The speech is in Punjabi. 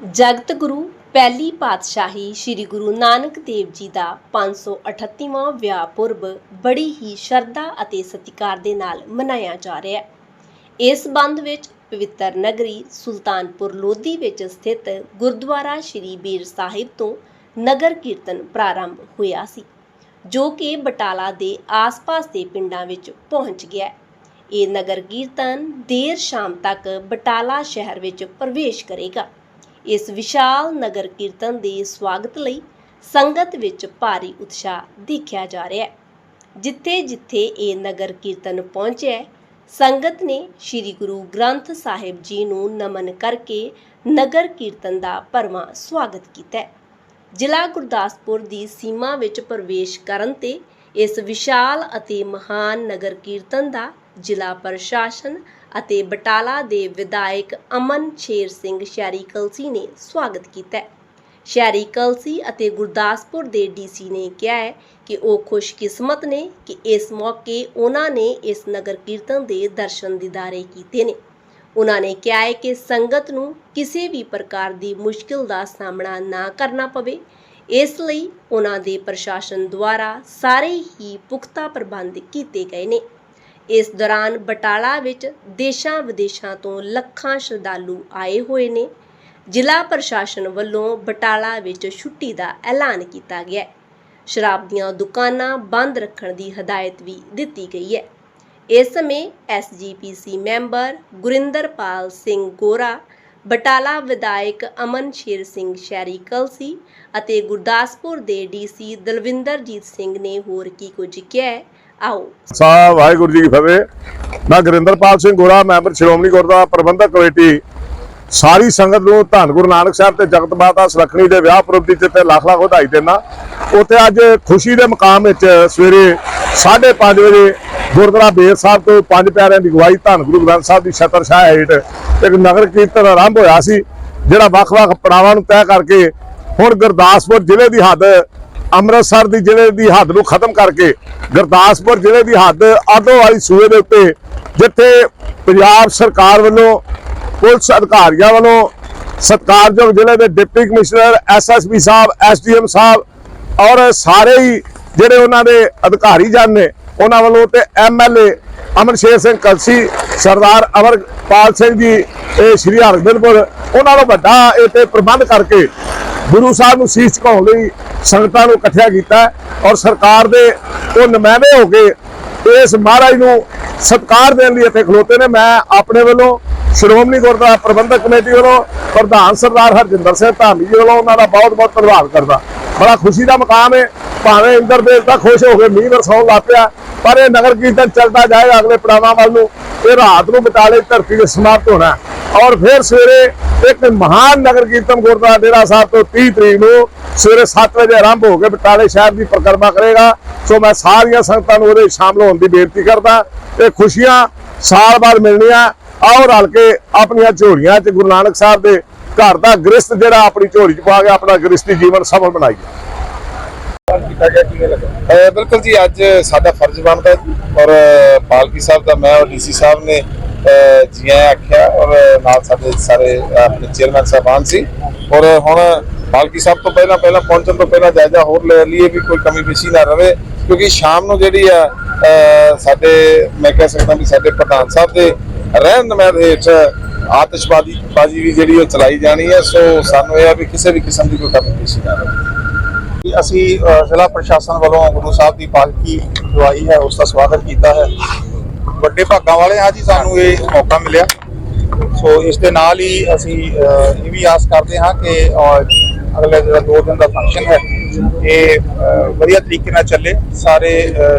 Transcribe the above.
ਜਗਤ ਗੁਰੂ, ਪਹਿਲੀ ਪਾਤਸ਼ਾਹੀ ਸ੍ਰੀ ਗੁਰੂ ਨਾਨਕ ਦੇਵ ਜੀ ਦਾ 538ਵਾਂ ਵਿਆਹ ਪੁਰਬ ਬੜੀ ਹੀ ਸ਼ਰਧਾ ਅਤੇ ਸਤਿਕਾਰ ਦੇ ਨਾਲ ਮਨਾਇਆ ਜਾ ਰਿਹਾ ਹੈ। ਇਸ ਸੰਬੰਧ ਵਿੱਚ ਪਵਿੱਤਰ ਨਗਰੀ ਸੁਲਤਾਨਪੁਰ ਲੋਧੀ ਵਿੱਚ ਸਥਿਤ ਗੁਰਦੁਆਰਾ ਸ੍ਰੀ ਬੀਰ ਸਾਹਿਬ ਤੋਂ ਨਗਰ ਕੀਰਤਨ ਪ੍ਰਾਰੰਭ ਹੋਇਆ ਸੀ, ਜੋ ਕਿ ਬਟਾਲਾ ਦੇ ਆਸ-ਪਾਸ ਦੇ ਪਿੰਡਾਂ ਵਿੱਚ ਪਹੁੰਚ ਗਿਆ ਇਹ ਨਗਰ ਕੀਰਤਨ ਦੇਰ ਸ਼ਾਮ ਤੱਕ ਬਟਾਲਾ ਸ਼ਹਿਰ ਵਿੱਚ ਪ੍ਰਵੇਸ਼ ਕਰੇਗਾ। ਇਸ ਵਿਸ਼ਾਲ ਨਗਰ ਕੀਰਤਨ ਦੇ ਸਵਾਗਤ ਲਈ ਸੰਗਤ ਵਿੱਚ ਭਾਰੀ ਉਤਸ਼ਾਹ ਦੇਖਿਆ ਜਾ ਰਿਹਾ ਹੈ। ਜਿੱਥੇ ਜਿੱਥੇ ਇਹ ਨਗਰ ਕੀਰਤਨ ਪਹੁੰਚਿਆ ਸੰਗਤ ਨੇ ਸ੍ਰੀ ਗੁਰੂ ਗ੍ਰੰਥ ਸਾਹਿਬ ਜੀ ਨੂੰ ਨਮਨ ਕਰਕੇ ਨਗਰ ਕੀਰਤਨ ਦਾ ਭਰਵਾਂ ਸਵਾਗਤ ਕੀਤਾ ਜ਼ਿਲ੍ਹਾ ਗੁਰਦਾਸਪੁਰ ਦੀ ਸੀਮਾ ਵਿੱਚ ਪ੍ਰਵੇਸ਼ ਕਰਨ ਤੇ ਇਸ ਵਿਸ਼ਾਲ ਅਤੇ ਮਹਾਨ ਨਗਰ ਕੀਰਤਨ ਦਾ ਜ਼ਿਲ੍ਹਾ ਪ੍ਰਸ਼ਾਸਨ ਅਤੇ ਬਟਾਲਾ ਦੇ ਵਿਧਾਇਕ ਅਮਨ ਸ਼ੇਰ ਸਿੰਘ ਸ਼ਹਿਰੀ ਕਲਸੀ ਨੇ ਸਵਾਗਤ ਕੀਤਾ ਸ਼ਹਿਰੀ ਕਲਸੀ ਅਤੇ ਗੁਰਦਾਸਪੁਰ ਦੇ ਡੀਸੀ ਨੇ ਕਿਹਾ ਹੈ ਕਿ ਉਹ ਖੁਸ਼ਕਿਸਮਤ ਨੇ ਕਿ ਇਸ ਮੌਕੇ ਉਹਨਾਂ ਨੇ ਇਸ ਨਗਰ ਕੀਰਤਨ ਦੇ ਦਰਸ਼ਨ ਦੀਦਾਰੇ ਕੀਤੇ ਨੇ। ਉਹਨਾਂ ਨੇ ਕਿਹਾ ਹੈ ਕਿ ਸੰਗਤ ਨੂੰ ਕਿਸੇ ਵੀ ਪ੍ਰਕਾਰ ਦੀ ਮੁਸ਼ਕਿਲ ਦਾ ਸਾਹਮਣਾ ਨਾ ਕਰਨਾ ਪਵੇ। ਇਸ ਲਈ ਉਹਨਾਂ ਦੇ ਪ੍ਰਸ਼ਾਸਨ ਦੁਆਰਾ ਸਾਰੇ ਹੀ ਪੁਖਤਾ ਪ੍ਰਬੰਧ ਕੀਤੇ ਗਏ ਨੇ। ਇਸ ਦੌਰਾਨ ਬਟਾਲਾ ਵਿੱਚ ਦੇਸ਼ਾਂ ਵਿਦੇਸ਼ਾਂ ਤੋਂ ਲੱਖਾਂ ਸ਼ਰਧਾਲੂ ਆਏ ਹੋਏ ਨੇ। ਜ਼ਿਲ੍ਹਾ ਪ੍ਰਸ਼ਾਸਨ ਵੱਲੋਂ ਬਟਾਲਾ ਵਿੱਚ ਛੁੱਟੀ ਦਾ ਐਲਾਨ ਕੀਤਾ ਗਿਆ ਹੈ। ਸ਼ਰਾਬ ਦੀਆਂ ਦੁਕਾਨਾਂ ਬੰਦ ਰੱਖਣ ਦੀ ਹਦਾਇਤ ਵੀ ਦਿੱਤੀ ਗਈ ਹੈ। ਇਸ ਸਮੇਂ ਐਸਜੀਪੀਸੀ ਮੈਂਬਰ ਗੁਰਿੰਦਰਪਾਲ ਸਿੰਘ ਗੋਰਾ, ਬਟਾਲਾ ਵਿਧਾਇਕ ਅਮਨ ਸ਼ੇਰ ਸਿੰਘ ਸ਼ੈਰੀ ਕਲਸੀ ਅਤੇ ਗੁਰਦਾਸਪੁਰ ਦੇ ਡੀਸੀ ਦਲਵਿੰਦਰਜੀਤ ਸਿੰਘ ਨੇ ਹੋਰ ਕੀ ਕੁਝ ਕਿਹਾ ਆਓ। ਸਾਹਿਬ ਵਾਹਿਗੁਰੂ ਜੀ ਕੀ ਫਤਿਹ। ਮੈਂ ਗੁਰਿੰਦਰਪਾਲ ਸਿੰਘ ਗੋਰਾ, ਮੈਂਬਰ ਸ਼੍ਰੋਮਣੀ ਗੁਰਦੁਆਰਾ ਪ੍ਰਬੰਧਕ ਕਮੇਟੀ। ਸਾਰੀ ਸੰਗਤ ਨੂੰ ਧੰਨ ਗੁਰੂ ਨਾਨਕ ਸਾਹਿਬ ਤੇ ਜਗਤ ਮਾਤਾ ਸੁਲੱਖਣੀ ਦੇ ਵਿਆਹ ਪੁਰਬ ਦੀ ਤੇ ਲੱਖ ਲੱਖ ਵਧਾਈ ਦੇਣਾ ਉੱਥੇ ਅੱਜ ਖੁਸ਼ੀ ਦੇ ਮਕਾਮ ਵਿੱਚ ਸਵੇਰੇ 5:30 ਵਜੇ ਗੁਰਦੁਆਰਾ ਬੇਰ ਸਾਹਿਬ ਤੋਂ ਪੰਜ ਪਿਆਰਿਆਂ ਦੀ ਅਗਵਾਈ ਧੰਨ ਗੁਰੂ ਗ੍ਰੰਥ ਸਾਹਿਬ ਦੀ ਛਤਰ ਛਾਇਆ ਹੇਠ ਇੱਕ ਨਗਰ ਕੀਰਤਨ ਆਰੰਭ ਹੋਇਆ ਸੀ, ਜਿਹੜਾ ਵੱਖ-ਵੱਖ ਪੜਾਵਾਂ ਨੂੰ ਤੈਅ ਕਰਕੇ ਹੁਣ ਗੁਰਦਾਸਪੁਰ ਜ਼ਿਲ੍ਹੇ ਦੀ ਹੱਦ ਅੰਮ੍ਰਿਤਸਰ ਦੀ ਜ਼ਿਲ੍ਹੇ ਦੀ ਹੱਦ ਨੂੰ ਖਤਮ ਕਰਕੇ ਗੁਰਦਾਸਪੁਰ ਜ਼ਿਲ੍ਹੇ ਦੀ ਹੱਦ ਆਦੋ ਵਾਲੀ ਸੂਏ ਦੇ ਉੱਤੇ ਜਿੱਥੇ ਪੰਜਾਬ ਸਰਕਾਰ ਵੱਲੋਂ, ਪੁਲਿਸ ਅਧਿਕਾਰੀਆਂ ਵੱਲੋਂ ਸਤਿਕਾਰਯੋਗ ਜ਼ਿਲ੍ਹੇ ਦੇ ਡਿਪਟੀ ਕਮਿਸ਼ਨਰ ਐਸਐਸਪੀ ਸਾਹਿਬ ਐਸਡੀਐਮ ਸਾਹਿਬ ਔਰ ਸਾਰੇ ਹੀ ਜਿਹੜੇ ਉਹਨਾਂ ਦੇ ਅਧਿਕਾਰੀ ਜਨ ਨੇ, ਉਹਨਾਂ ਵੱਲੋਂ ਤੇ ਐਮਐਲਏ ਅਮਨ ਸ਼ੇਰ ਸਿੰਘ ਕਲਸੀ, ਸਰਦਾਰ ਅਮਰਪਾਲ ਸਿੰਘ ਜੀ, ਇਹ ਸ਼੍ਰੀ ਹਰਗੋਬਿੰਦਪੁਰ, ਉਹਨਾਂ ਨੂੰ ਵੱਡਾ ਇਹ ਤੇ ਪ੍ਰਬੰਧ ਕਰਕੇ ਗੁਰੂ ਸਾਹਿਬ ਨੂੰ ਸੀਸ ਝੁਕਾਉਣ ਲਈ ਸੰਗਤਾਂ ਨੂੰ ਇਕੱਠਿਆ ਕੀਤਾ ਔਰ ਸਰਕਾਰ ਦੇ ਉਹ ਨੁਮਾਇੰਦੇ ਹੋ ਕੇ ਇਸ ਮਹਾਰਾਜ ਨੂੰ ਸਤਿਕਾਰ ਦੇਣ ਲਈ ਇੱਥੇ ਖਲੋਤੇ ਨੇ। ਮੈਂ ਆਪਣੇ ਵੱਲੋਂ ਸ਼੍ਰੋਮਣੀ ਗੁਰਦੁਆਰਾ ਪ੍ਰਬੰਧਕ ਕਮੇਟੀ ਵੱਲੋਂ ਪ੍ਰਧਾਨ ਸਰਦਾਰ ਹਰਜਿੰਦਰ ਸਿੰਘ ਧਾਮੀ ਜੀ ਵੱਲੋਂ ਉਹਨਾਂ ਦਾ ਬਹੁਤ ਬਹੁਤ ਧੰਨਵਾਦ ਕਰਦਾ। ਬੜਾ ਖੁਸ਼ੀ ਦਾ ਮਕਾਮ ਹੈ। ਭਾਵੇਂ ਇੰਦਰ ਦੇਵਤਾ ਖੁਸ਼ ਹੋ ਕੇ ਮੀਂਹ ਵਰਸਾਉਣ ਲੱਗ ਪਿਆ, ਪਰ ਇਹ ਨਗਰ ਕੀਰਤਨ ਚੱਲਦਾ ਜਾਏਗਾ ਅਗਲੇ ਪੜਾਵਾਂ ਵੱਲ ਨੂੰ। ਇਹ ਰਾਤ ਨੂੰ ਬਟਾਲੇ ਧਰਤੀ ਤੇ ਸਮਾਪਤ ਹੋਣਾ ਔਰ ਫਿਰ ਸਵੇਰੇ ਇੱਕ ਮਹਾਨ ਨਗਰ ਕੀਰਤਨ ਗੁਰਦੁਆਰਾ ਡੇਰਾ ਸਾਹਿਬ ਤੋਂ 30 ਤਰੀਕ ਨੂੰ ਸਵੇਰੇ 7 ਵਜੇ ਆਰੰਭ ਹੋ ਕੇ ਬਟਾਲੇ ਸ਼ਹਿਰ ਦੀ ਪਰਿਕਰਮਾ ਕਰੇਗਾ। ਸੋ ਮੈਂ ਸਾਰੀਆਂ ਸੰਗਤਾਂ ਨੂੰ ਉਹਦੇ ਸ਼ਾਮਲ ਹੋਣ ਦੀ ਬੇਨਤੀ ਕਰਦਾ। ਇਹ ਖੁਸ਼ੀਆਂ ਸਾਲ ਬਾਅਦ ਮਿਲਣੀਆਂ। ਆਓ ਰਲ ਕੇ ਆਪਣੀਆਂ ਝੋਲੀਆਂ 'ਚ ਗੁਰੂ ਨਾਨਕ ਸਾਹਿਬ ਦੇ ਘਰ ਦਾ ਗ੍ਰਸਤ ਜਿਹੜਾ ਆਪਣੀ ਝੋਲੀ 'ਚ ਪਾ ਕੇ ਆਪਣਾ ਗ੍ਰਸਤੀ ਜੀਵਨ ਸਫਲ ਬਣਾਈਏ। ਬਿਲਕੁਲ ਜੀ, ਅੱਜ ਸਾਡਾ ਫਰਜ਼ ਬਣਦਾ ਔਰ ਪਾਲਕੀ ਸਾਹਿਬ ਦਾ ਮੈਂ ਔਰ ਡੀਸੀ ਸਾਹਿਬ ਨੇ ਜੀ ਆਇਆਂ ਆਖਿਆ ਔਰ ਨਾਲ ਸਾਡੇ ਸਾਰੇ ਆਪਣੇ ਚੇਅਰਮੈਨ ਸਾਹਿਬਾਨ ਸੀ। ਔਰ ਹੁਣ ਪਾਲਕੀ ਸਾਹਿਬ ਤੋਂ ਪਹਿਲਾਂ ਪਹਿਲਾਂ ਪਹੁੰਚਣ ਤੋਂ ਪਹਿਲਾਂ ਜਾਇਜ਼ਾ ਹੋਰ ਲੈ ਲਈਏ ਵੀ ਕੋਈ ਕਮੀ ਪੇਸ਼ੀ ਨਾ ਰਵੇ, ਕਿਉਂਕਿ ਸ਼ਾਮ ਨੂੰ ਜਿਹੜੀ ਆ ਸਾਡੇ, ਮੈਂ ਕਹਿ ਸਕਦਾ ਵੀ ਸਾਡੇ ਪ੍ਰਧਾਨ ਸਾਹਿਬ ਦੇ ਰਹਿਣ ਨਮਾਜ਼ ਹੇਠ ਆਤਿਸ਼ਬਾਜ਼ੀ, ਬਾਜੀ ਵੀ ਜਿਹੜੀ ਉਹ ਚਲਾਈ ਜਾਣੀ ਹੈ, ਸੋ ਸਾਨੂੰ ਇਹ ਆ ਵੀ ਕਿਸੇ ਵੀ ਕਿਸਮ ਦੀ ਕੋਈ ਕਮੀ ਪੇਸ਼ੀ ਨਾ ਰਵੇ। ਅਸੀਂ ਜ਼ਿਲ੍ਹਾ ਪ੍ਰਸ਼ਾਸਨ ਵੱਲੋਂ ਗੁਰੂ ਸਾਹਿਬ ਦੀ ਪਾਲਕੀ ਜੋ ਆਈ ਹੈ, ਉਸ ਦਾ ਸਵਾਗਤ ਕੀਤਾ ਹੈ। ਵੱਡੇ ਭਾਗਾਂ ਵਾਲੇ ਹਾਂ ਜੀ ਸਾਨੂੰ ਇਹ ਮੌਕਾ ਮਿਲਿਆ। ਸੋ ਇਸ ਦੇ ਨਾਲ ਹੀ ਅਸੀਂ ਇਹ ਵੀ ਆਸ ਕਰਦੇ ਹਾਂ ਕਿ ਅ, ਅਗਲੇ ਜਿਹੜਾ ਦੋ ਦਿਨ ਦਾ ਫੰਕਸ਼ਨ ਹੈ। ਇਹ ਵਧੀਆ ਤਰੀਕੇ ਨਾਲ ਚੱਲੇ। ਸਾਰੇ